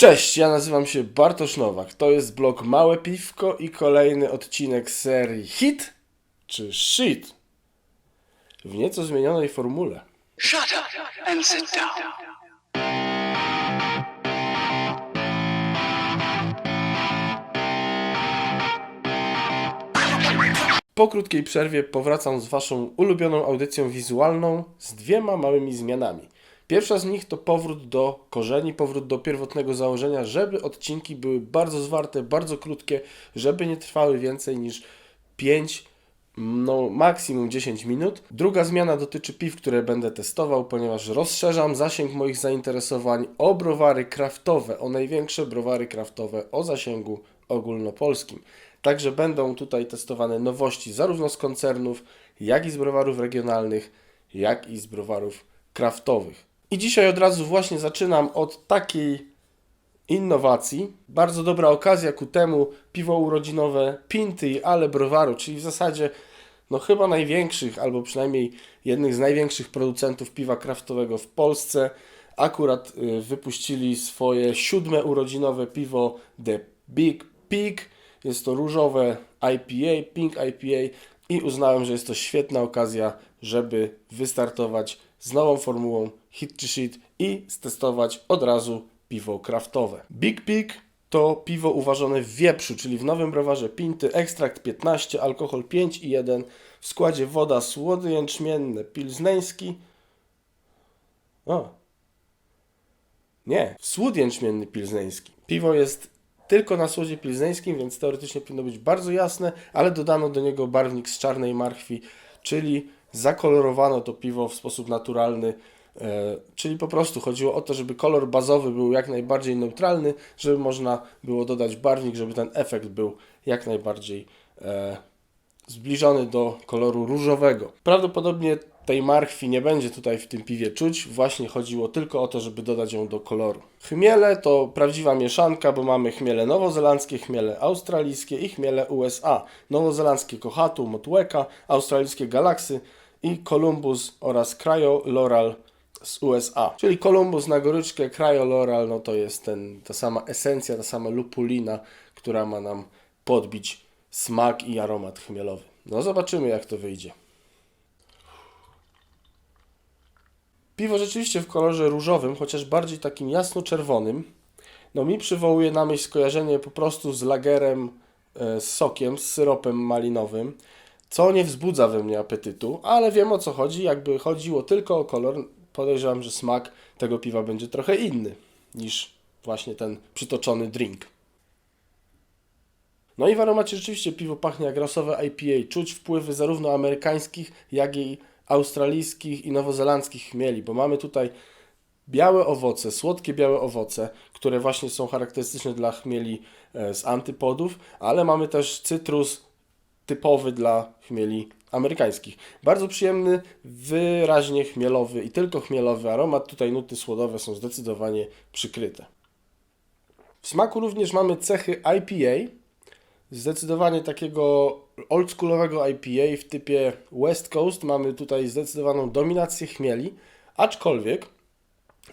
Cześć, ja nazywam się Bartosz Nowak. To jest blog Małe Piwko i kolejny odcinek serii Hit czy Shit w nieco zmienionej formule. Shut up and sit down. Po krótkiej przerwie powracam z Waszą ulubioną audycją wizualną z dwiema małymi zmianami. Pierwsza z nich to powrót do korzeni, powrót do pierwotnego założenia, żeby odcinki były bardzo zwarte, bardzo krótkie, żeby nie trwały więcej niż 5, no maksimum 10 minut. Druga zmiana dotyczy piw, które będę testował, ponieważ rozszerzam zasięg moich zainteresowań o browary kraftowe, o największe browary kraftowe o zasięgu ogólnopolskim. Także będą tutaj testowane nowości zarówno z koncernów, jak i z browarów regionalnych, jak i z browarów kraftowych. I dzisiaj od razu właśnie zaczynam od takiej innowacji. Bardzo dobra okazja ku temu piwo urodzinowe Pinty, ale browaru, czyli w zasadzie no chyba największych, albo przynajmniej jednych z największych producentów piwa kraftowego w Polsce. Akurat y, wypuścili swoje siódme urodzinowe piwo The Big Pig. Jest to różowe IPA, Pink IPA i uznałem, że jest to świetna okazja, żeby wystartować z nową formułą Hit czy Shit i stestować od razu piwo kraftowe. Big Pig to piwo uważane w wieprzu, czyli w nowym browarze Pinty, ekstrakt 15, alkohol 5,1, w składzie woda, słody jęczmienne, pilzneński. O. Nie, słód jęczmienny pilzneński. Piwo jest tylko na słodzie pilzneńskim, więc teoretycznie powinno być bardzo jasne, ale dodano do niego barwnik z czarnej marchwi, czyli zakolorowano to piwo w sposób naturalny. E, czyli po prostu chodziło o to, żeby kolor bazowy był jak najbardziej neutralny, żeby można było dodać barwnik, żeby ten efekt był jak najbardziej e, zbliżony do koloru różowego. Prawdopodobnie tej marchwi nie będzie tutaj w tym piwie czuć, właśnie chodziło tylko o to, żeby dodać ją do koloru. Chmiele to prawdziwa mieszanka, bo mamy chmiele nowozelandzkie, chmiele australijskie i chmiele USA. Nowozelandzkie Kohatu, Motłeka, australijskie Galaxy i Columbus oraz Cryo Loral z USA. Czyli Columbus na goryczkę, Cryo Loral no to jest ten, ta sama esencja, ta sama lupulina, która ma nam podbić smak i aromat chmielowy. No zobaczymy jak to wyjdzie. Piwo rzeczywiście w kolorze różowym, chociaż bardziej takim jasno-czerwonym, no mi przywołuje na myśl skojarzenie po prostu z lagerem, e, z sokiem, z syropem malinowym, co nie wzbudza we mnie apetytu, ale wiem o co chodzi. Jakby chodziło tylko o kolor, podejrzewam, że smak tego piwa będzie trochę inny niż właśnie ten przytoczony drink. No i w aromacie rzeczywiście piwo pachnie jak rasowe IPA. Czuć wpływy zarówno amerykańskich, jak i australijskich i nowozelandzkich chmieli, bo mamy tutaj białe owoce, słodkie białe owoce, które właśnie są charakterystyczne dla chmieli e, z antypodów, ale mamy też cytrus typowy dla chmieli amerykańskich. Bardzo przyjemny, wyraźnie chmielowy i tylko chmielowy aromat. Tutaj nuty słodowe są zdecydowanie przykryte. W smaku również mamy cechy IPA, zdecydowanie takiego oldschoolowego IPA w typie West Coast. Mamy tutaj zdecydowaną dominację chmieli, aczkolwiek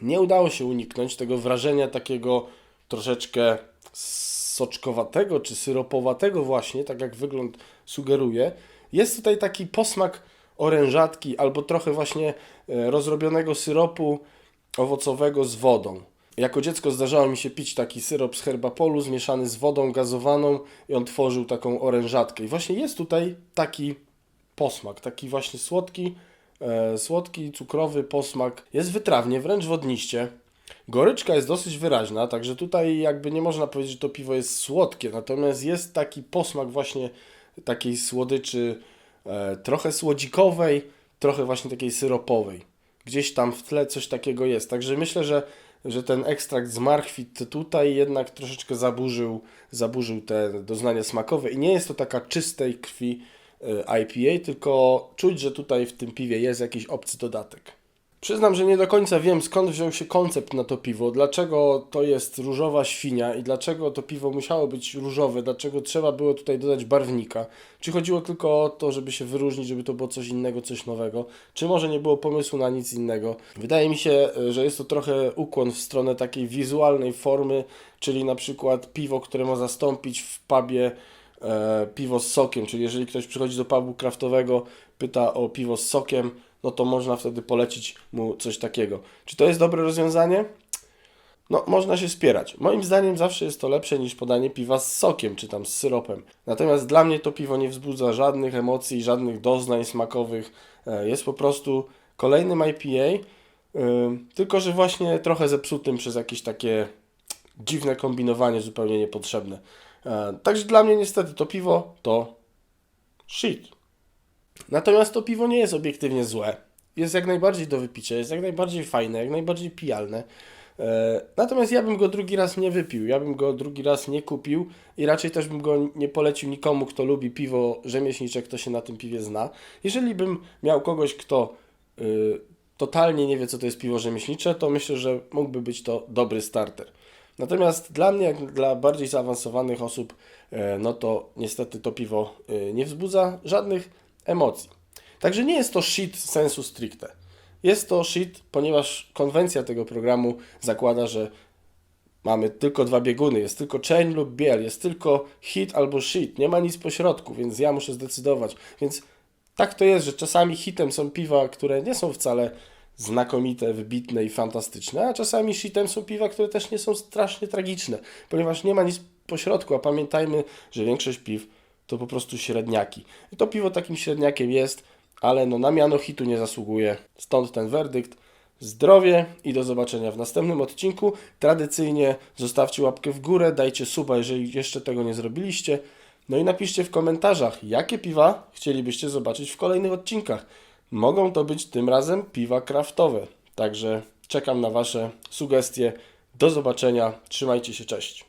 nie udało się uniknąć tego wrażenia takiego troszeczkę soczkowatego czy syropowatego właśnie, tak jak wygląd sugeruje. Jest tutaj taki posmak orężatki albo trochę właśnie e, rozrobionego syropu owocowego z wodą. Jako dziecko zdarzało mi się pić taki syrop z herbapolu zmieszany z wodą gazowaną i on tworzył taką orężatkę. I właśnie jest tutaj taki posmak, taki właśnie słodki, e, słodki, cukrowy posmak. Jest wytrawnie, wręcz wodniście. Goryczka jest dosyć wyraźna, także tutaj jakby nie można powiedzieć, że to piwo jest słodkie, natomiast jest taki posmak właśnie takiej słodyczy e, trochę słodzikowej, trochę właśnie takiej syropowej. Gdzieś tam w tle coś takiego jest. Także myślę, że, że ten ekstrakt z marchwi to tutaj jednak troszeczkę zaburzył, zaburzył te doznania smakowe i nie jest to taka czystej krwi e, IPA, tylko czuć, że tutaj w tym piwie jest jakiś obcy dodatek. Przyznam, że nie do końca wiem skąd wziął się koncept na to piwo, dlaczego to jest różowa świnia i dlaczego to piwo musiało być różowe, dlaczego trzeba było tutaj dodać barwnika. Czy chodziło tylko o to, żeby się wyróżnić, żeby to było coś innego, coś nowego, czy może nie było pomysłu na nic innego. Wydaje mi się, że jest to trochę ukłon w stronę takiej wizualnej formy, czyli na przykład piwo, które ma zastąpić w pubie e, piwo z sokiem, czyli jeżeli ktoś przychodzi do pubu kraftowego, pyta o piwo z sokiem, no to można wtedy polecić mu coś takiego. Czy to jest dobre rozwiązanie? No, można się spierać. Moim zdaniem zawsze jest to lepsze niż podanie piwa z sokiem, czy tam z syropem. Natomiast dla mnie to piwo nie wzbudza żadnych emocji, żadnych doznań smakowych. E, Jest po prostu kolejnym IPA, yy, tylko że właśnie trochę zepsutym przez jakieś takie dziwne kombinowanie zupełnie niepotrzebne. E, Także dla mnie niestety to piwo to shit. Natomiast to piwo nie jest obiektywnie złe. Jest jak najbardziej do wypicia, jest jak najbardziej fajne, jak najbardziej pijalne. E, Natomiast ja bym go drugi raz nie wypił, ja bym go drugi raz nie kupił i raczej też bym go nie polecił nikomu, kto lubi piwo rzemieślnicze, kto się na tym piwie zna. Jeżeli bym miał kogoś, kto y, totalnie nie wie, co to jest piwo rzemieślnicze, to myślę, że mógłby być to dobry starter. Natomiast dla mnie, jak dla bardziej zaawansowanych osób, e, no to niestety to piwo e, nie wzbudza żadnych emocji. Także nie jest to shit sensu stricte. Jest to shit, ponieważ konwencja tego programu zakłada, że mamy tylko dwa bieguny, jest tylko czerń lub biel, jest tylko hit albo shit, nie ma nic pośrodku, więc ja muszę zdecydować. Więc tak to jest, że czasami hitem są piwa, które nie są wcale znakomite, wybitne i fantastyczne, a czasami shitem są piwa, które też nie są strasznie tragiczne, ponieważ nie ma nic pośrodku, a pamiętajmy, że większość piw to po prostu średniaki. I to piwo takim średniakiem jest, ale no na miano hitu nie zasługuje. Stąd ten werdykt. Zdrowie i do zobaczenia w następnym odcinku. Tradycyjnie zostawcie łapkę w górę, dajcie suba, jeżeli jeszcze tego nie zrobiliście. No i napiszcie w komentarzach, jakie piwa chcielibyście zobaczyć w kolejnych odcinkach. Mogą to być tym razem piwa kraftowe. Także czekam na Wasze sugestie. Do zobaczenia. Trzymajcie się. Cześć.